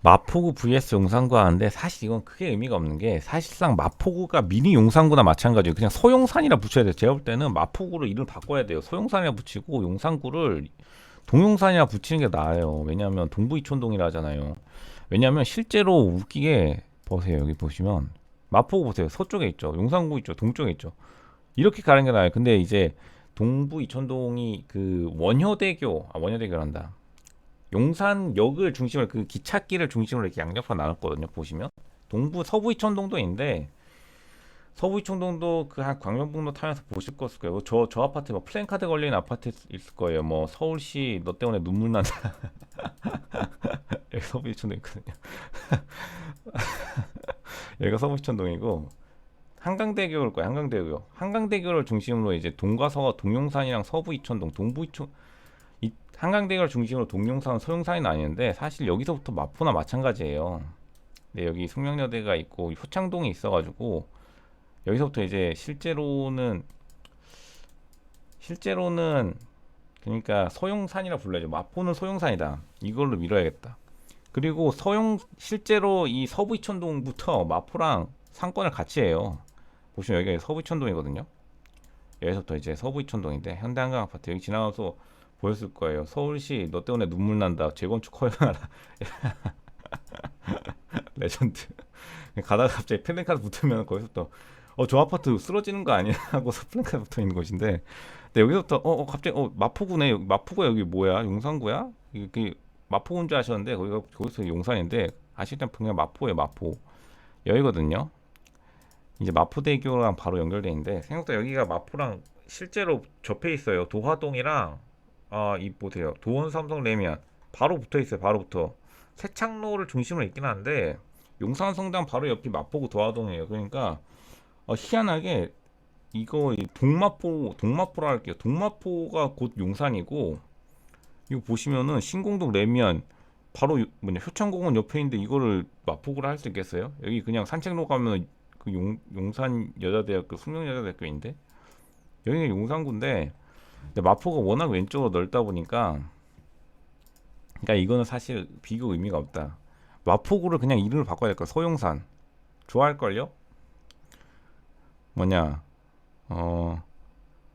마포구 vs 용산구 하는데 사실 이건 크게 의미가 없는 게 사실상 마포구가 미니 용산구나 마찬가지예요. 그냥 소용산이라 붙여야 돼요. 제가 볼 때는 마포구를 이름 바꿔야 돼요. 소용산이라 붙이고 용산구를 동용산이라 붙이는 게 나아요. 왜냐하면 동부이촌동이라 하잖아요. 왜냐하면 실제로 웃기게 보세요. 여기 보시면 마포구 보세요. 서쪽에 있죠. 용산구 있죠. 동쪽에 있죠. 이렇게 가는 게 나아요. 근데 이제 동부 이촌동이 그 원효대교, 아 원효대교란다. 용산역을 중심으로 그 기찻길을 중심으로 이렇게 양옆으로 나눴거든요. 보시면 동부 서부 이촌동도 있는데 서부 이촌동도 그 한 광명북로 타면서 보실 것일 거예요. 저 저 아파트 뭐 플랜카드 걸린 아파트 있을 거예요. 뭐 서울시 너 때문에 눈물 난다. 여기 서부 이촌동 있거든요. 여기가 서부 이촌동이고 한강대교일 거예요. 한강대교. 한강대교를 중심으로 이제 동과 서가 동용산이랑 서부 이촌동, 동부 이촌 이 한강대교를 중심으로 동용산, 소용산이 나뉘는데 사실 여기서부터 마포나 마찬가지예요. 근데 여기 숙명여대가 있고 효창동이 있어가지고 여기서부터 이제 실제로는 실제로는 그러니까 소용산이라 불러야죠. 마포는 소용산이다. 이걸로 밀어야겠다. 그리고 서용 실제로 이 서부 이촌동부터 마포랑 상권을 같이 해요. 보시면 여기가 서부 이촌동이거든요. 여기서부터 이제 서부 이촌동인데 현대 한강 아파트 여기 지나가서 보였을 거예요. 서울시 너 때문에 눈물 난다. 재건축 허용하라. 레전드. 가다가 갑자기 플랜카드 붙으면 거기서부터 어 저 아파트 쓰러지는 거 아니야 하고서 플랜카드 붙어 있는 곳인데 근데 여기서부터 어, 어 갑자기 어 마포구네 마포가 여기 뭐야 용산구야 이게 마포군 줄 아셨는데 거기가 거기서 용산인데 아시다시피 그냥 마포예요 마포 여기거든요 이제 마포대교랑 바로 연결돼 있는데 생각보다 여기가 마포랑 실제로 접해 있어요 도화동이랑 아 이 보세요. 도원 삼성 레미안. 바로 붙어 있어요 바로 붙어. 세창로를 중심으로 있긴 한데 용산 성당 바로 옆이 마포구 도화동이에요. 그러니까 어, 희한하게 이거 이 동마포 동마포라 할게요. 동마포가 곧 용산이고 이거 보시면은 신공동 레미안 바로 요- 뭐냐 효창공원 옆에 있는데 이거를 마포구라 할수 있겠어요? 여기 그냥 산책로 가면 그 용, 용산 여자대학교 숙명여자대학교인데? 여기는 용산구인데 근데 마포가 워낙 왼쪽으로 넓다 보니까 그러니까 이거는 사실 비교 의미가 없다. 마포구를 그냥 이름을 바꿔야 될 거야. 소용산 좋아할 걸요? 뭐냐 어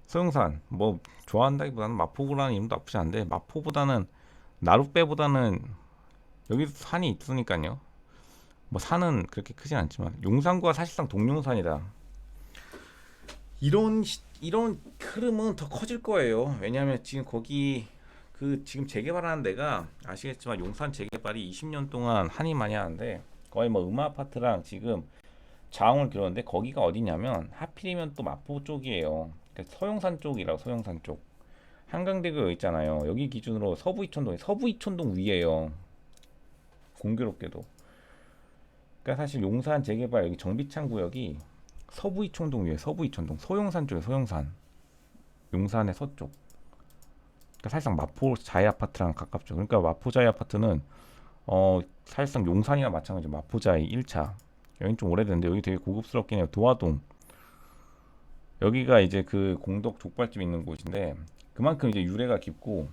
소용산 뭐 좋아한다기보다는 마포구라는 이름도 나쁘지 않은데 마포보다는 나룻배보다는 여기 산이 있으니까요 뭐 산은 그렇게 크진 않지만 용산구가 사실상 동용산이다 이런 시- 이런 흐름은 더 커질 거예요 왜냐하면 지금 거기 그 지금 재개발하는 데가 아시겠지만 용산 재개발이 20년 동안 한이 많이 하는데 거의 뭐 음아 아파트랑 지금 자웅을 길었는데 거기가 어디냐면 하필이면 또 마포 쪽이에요. 그러니까 소용산 쪽이라고 소용산 쪽. 한강대교 있잖아요. 여기 기준으로 서부 이촌동, 서부 이촌동 위에요. 공교롭게도. 그러니까 사실 용산 재개발 여기 정비창 구역이 서부 이촌동 위에 서부 이촌동, 소용산 쪽에 소용산, 용산의 서쪽. 그러니까 사실상 마포 자이 아파트랑 가깝죠. 그러니까 마포 자이 아파트는 어 사실상 용산이나 마찬가지 마포 자이 1차. 여긴 좀 오래됐는데 여기 되게 고급스럽긴 해요. 도화동. 여기가 이제 그 공덕 족발집 있는 곳인데 그만큼 이제 유래가 깊고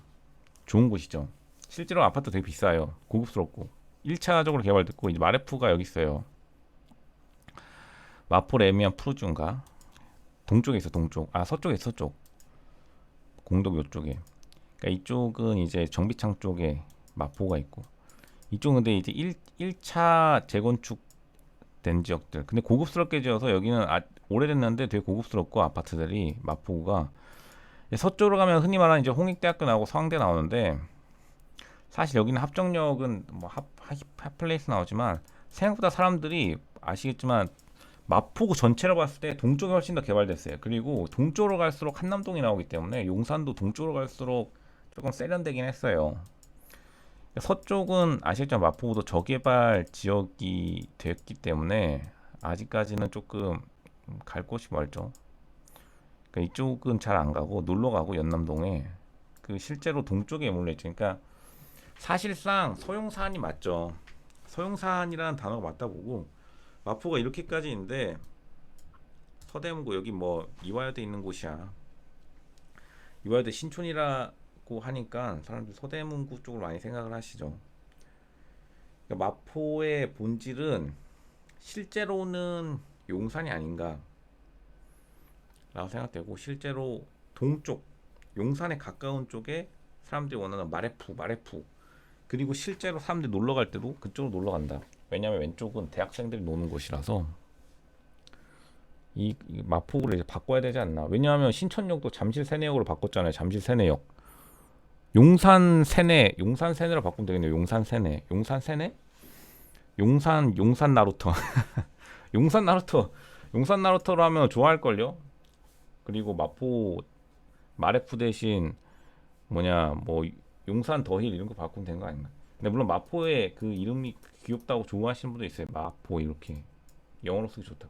좋은 곳이죠. 실제로 아파트 되게 비싸요. 고급스럽고 1차적으로 개발됐고 이제 마레프가 여기 있어요. 마포 레미안 푸르준가 동쪽에 있어 동쪽. 아 서쪽에 서쪽. 공덕 요쪽에. 그러니까 이쪽은 이제 정비창 쪽에 마포가 있고 이쪽은 근데 이제 1, 1차 재건축 된 지역들. 근데 고급스럽게 지어서 여기는 아, 오래됐는데 되게 고급스럽고 아파트들이 마포구가 서쪽으로 가면 흔히 말하는 이제 홍익대학교 나오고 서강대 나오는데 사실 여기는 합정역은 뭐 핫, 핫, 핫플레이스 나오지만 생각보다 사람들이 아시겠지만 마포구 전체로 봤을 때 동쪽이 훨씬 더 개발됐어요. 그리고 동쪽으로 갈수록 한남동이 나오기 때문에 용산도 동쪽으로 갈수록 조금 세련되긴 했어요. 서쪽은 아시겠지만 마포구도 저개발 지역이 됐기 때문에 아직까지는 조금 갈 곳이 멀죠. 그러니까 이쪽은 잘 안 가고 놀러 가고 연남동에 그 실제로 동쪽에 몰려 있죠. 그러니까 사실상 소용산이 맞죠. 소용산이라는 단어가 맞다 보고 마포가 이렇게까지 있는데 서대문구 여기 뭐 이화여대 있는 곳이야. 이화여대 신촌이라고 하니까 사람들이 서대문구 쪽으로 많이 생각을 하시죠. 그러니까 마포의 본질은 실제로는 용산이 아닌가 라고 생각되고 실제로 동쪽 용산에 가까운 쪽에 사람들이 원하는 마레프 마레프 그리고 실제로 사람들이 놀러 갈 때도 그쪽으로 놀러 간다 왜냐하면 왼쪽은 대학생들이 노는 곳이라서 이, 이 마포구를 이제 바꿔야 되지 않나. 왜냐하면 신천역도 잠실 세내역으로 바꿨잖아요 잠실 세내역. 용산 세내 용산 세내로 바꾸면 되겠네요 용산 세내 용산 세내 용산 용산 나루터. 용산 나루터. 용산 나루터로 하면 좋아할 걸요? 그리고 마포 마레프 대신 뭐냐 뭐 용산 더힐 이런 거 바꾸면 되는 거 아닌가 근데 물론 마포의 그 이름이 귀엽다고 좋아하시는 분도 있어요. 마포 이렇게. 영어로 쓰기 좋다